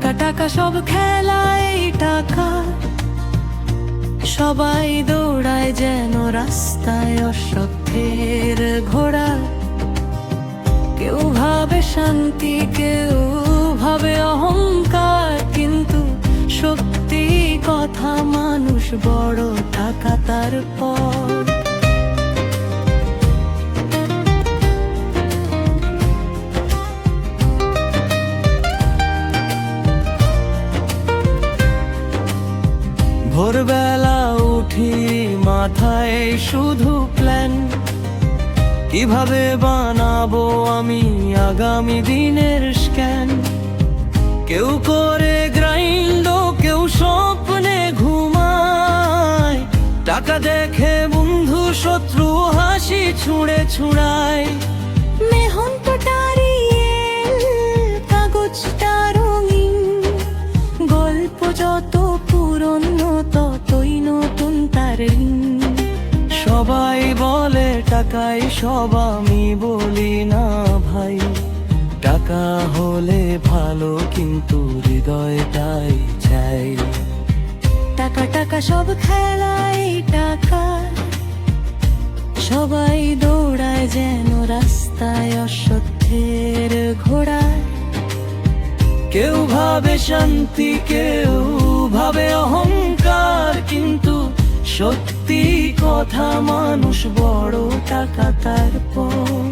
টাকা টাকা সব খেলায় টাকা। সবাই দৌড়ায় যেন রাস্তায় অসত্যের ঘোড়া। কেউ ভাবে শান্তি, কেউ ভাবে অহংকার, কিন্তু সত্যি কথা, মানুষ বড় টাকা তার পর। ভোরবেলা উঠি মাথায় শুধু প্ল্যান কীভাবে বানাবো আমি আগামী দিনের স্ক্যান কেউ করে গ্রাইন্ড কেউ স্বপ্নে ঘুমায়। টাকা দেখে বন্ধু শত্রু হাসি ছুঁড়ে ছুঁড়ায়। মেহন্তটারি সবাই বলে টাকাই সব আমি বলি না ভাই। টাকা হলে ভালো কিন্তু হৃদয়টাই চাই। টাকা টাকা সব খেলায় টাকা। সবাই দৌড়ায় যেন রাস্তায় অসত্যের ঘোড়ায়। কেউ ভাবে শান্তি কেউ ভাবে অহংকার কিন্তু সত্যি কথা মানুষ বড় টাকা তারপর।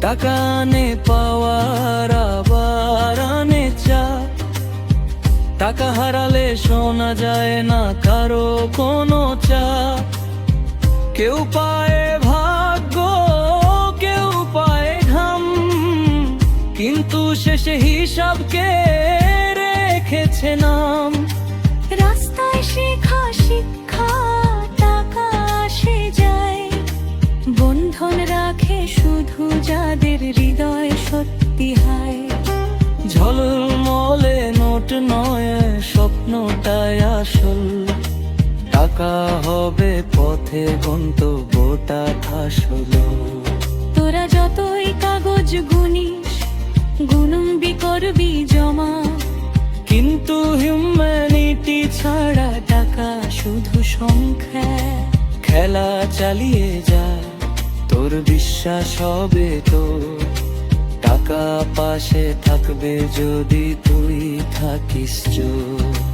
টাকা নে পাওয়ার টাকা হারালে শোনা যায় না, কারও কোনো চা কেউ পায় ভাগ্য, কেউ পায় ঘাম। কিন্তু শেষে হিসাবকে রেখেছে নাম? রাস্তায় শেখা শিক্ষা, টাকা আসে যায়। বন্ধন রাখে শুধু যাদের হৃদয় সত্যি হয়। নোট নয় স্বপ্নটাই আসল। টাকা হবে পথে গন্তব্যটা আসল তোরা যতই কাগজ গুনিস গুনবি করবি জমা। কিন্তু হিউম্যানিটি ছাড়া টাকা শুধু সংখ্যা। খেলা চালিয়ে যা তোর বিশ্বাস হবে তো। টাকা পাশে থাকবে যদি তুই থাকিস চোর